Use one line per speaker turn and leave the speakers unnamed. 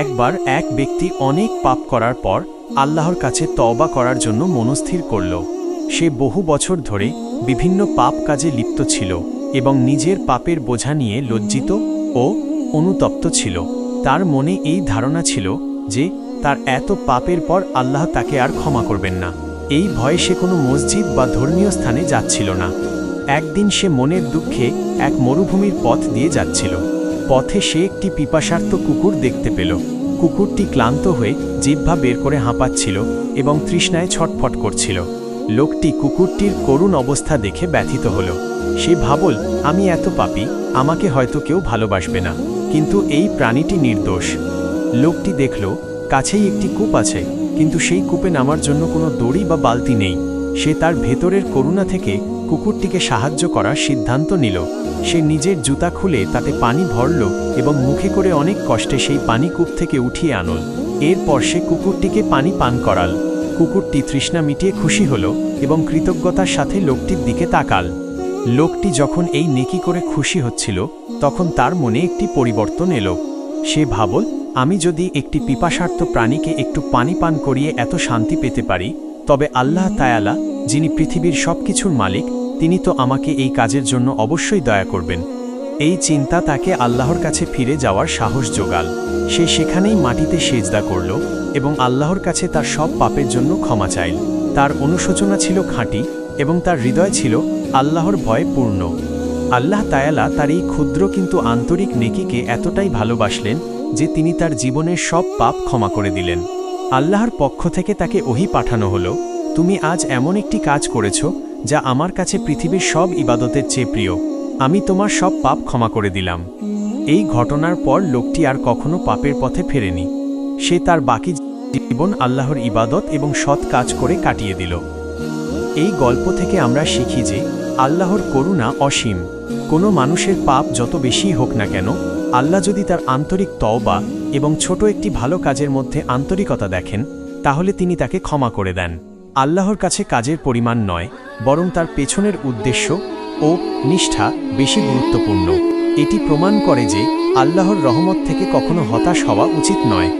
একবার এক ব্যক্তি অনেক পাপ করার পর আল্লাহর কাছে তওবা করার জন্য মনস্থির করল। সে বহু বছর ধরে বিভিন্ন পাপ কাজে লিপ্ত ছিল এবং নিজের পাপের বোঝা নিয়ে লজ্জিত ও অনুতপ্ত ছিল। তার মনে এই ধারণা ছিল যে তার এত পাপের পর আল্লাহ তাকে আর ক্ষমা করবেন না। এই ভয়ে সে কোনো মসজিদ বা ধর্মীয় স্থানে যাচ্ছিল না। একদিন সে মনের দুঃখে এক মরুভূমির পথ দিয়ে যাচ্ছিল। পথে সে একটি পিপাসার্ত কুকুর দেখতে পেল। কুকুরটি ক্লান্ত হয়ে জিহ্বা বের করে হাঁপাচ্ছিল এবং তৃষ্ণায় ছটফট করছিল। লোকটি কুকুরটির করুণ অবস্থা দেখে ব্যথিত হল। সে ভাবল, আমি এত পাপী, আমাকে হয়তো কেউ ভালোবাসবে না। কিন্তু এই প্রাণীটি নির্দোষ। লোকটি দেখল, কাছেই একটি কূপ আছে, কিন্তু সেই কূপে নামার জন্য কোনো দড়ি বা বালতি নেই। সে তার ভেতরের করুণা থেকে কুকুরটিকে সাহায্য করার সিদ্ধান্ত নিল। সে নিজের জুতা খুলে তাতে পানি ভরল এবং মুখে করে অনেক কষ্টে সেই পানি কূপ থেকে উঠিয়ে আনল। এরপর সে কুকুরটিকে পানি পান করাল। কুকুরটি তৃষ্ণা মিটিয়ে খুশি হল এবং কৃতজ্ঞতার সাথে লোকটির দিকে তাকাল। লোকটি যখন এই নেকি করে খুশি হচ্ছিল, তখন তার মনে একটি পরিবর্তন এলো। সে ভাবল, আমি যদি একটি পিপাসার্থ প্রাণীকে একটু পানি পান করিয়ে এত শান্তি পেতে পারি, তবে আল্লাহ তায়ালা যিনি পৃথিবীর সব কিছুর মালিক তিনি তো আমাকে এই কাজের জন্য অবশ্যই দয়া করবেন। এই চিন্তা তাকে আল্লাহর কাছে ফিরে যাওয়ার সাহস জোগাল সে সেখানেই মাটিতে সেজদা করল এবং আল্লাহর কাছে তার সব পাপের জন্য ক্ষমা চাইল। তার অনুশোচনা ছিল খাঁটি এবং তার হৃদয় ছিল আল্লাহর ভয়ে পূর্ণ। আল্লাহ তায়ালা তার এই ক্ষুদ্র কিন্তু আন্তরিক নেকিকে এতটাই ভালোবাসলেন যে তিনি তার জীবনের সব পাপ ক্ষমা করে দিলেন। আল্লাহর পক্ষ থেকে তাকে ওহি পাঠানো হলো, তুমি আজ এমন একটি কাজ করেছ যা আমার কাছে পৃথিবীর সব ইবাদতের চেয়ে প্রিয়। আমি তোমার সব পাপ ক্ষমা করে দিলাম। এই ঘটনার পর লোকটি আর কখনো পাপের পথে ফেরেনি। সে তার বাকি জীবন আল্লাহর ইবাদত এবং সৎ কাজ করে কাটিয়ে দিল। এই গল্প থেকে আমরা শিখি যে আল্লাহর করুণা অসীম। কোনো মানুষের পাপ যত বেশি হোক না কেন, আল্লাহ যদি তার আন্তরিক তওবা এবং ছোট একটি ভালো কাজের মধ্যে আন্তরিকতা দেখেন, তাহলে তিনি তাকে ক্ষমা করে দেন। আল্লাহর কাছে কাজের পরিমাণ নয় বরং তার পেছনের উদ্দেশ্য ও নিষ্ঠা বেশি গুরুত্বপূর্ণ। এটি প্রমাণ করে যে আল্লাহর রহমত থেকে কখনো হতাশ হওয়া উচিত নয়।